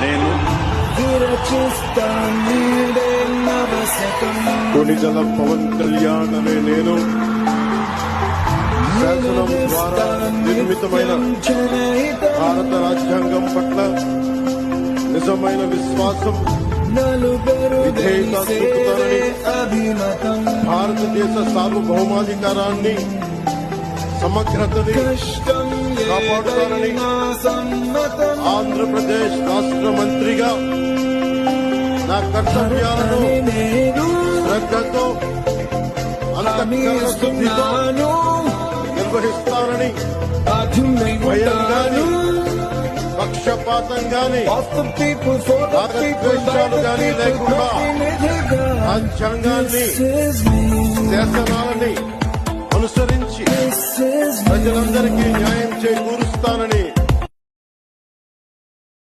నేను కొణిదల పవన్ కళ్యాణ్ అనే నేను. శాసనం ద్వారా నిర్మితమైన భారత రాజ్యాంగం పట్ల నిజమైన విశ్వాసం విధేయత అభిమతం భారతదేశ సార్వభౌమాధికారాన్ని సమగ్రతని సమ్మతం ఆంధ్రప్రదేశ్ రాష్ట్ర మంత్రిగా నా కర్తవ్యాలను శ్రద్ధతో అంతఃకరణ శుద్ధితో హామీస్తున్నాను నిర్వహిస్తానని భయంగాని పక్షపాతంగాని రాగద్వేషాలు గాని people, లేకుండా. రాజ్యాంగాన్ని శాసనాలని ప్రజలందరికీ న్యాయం చేకూరుస్తానని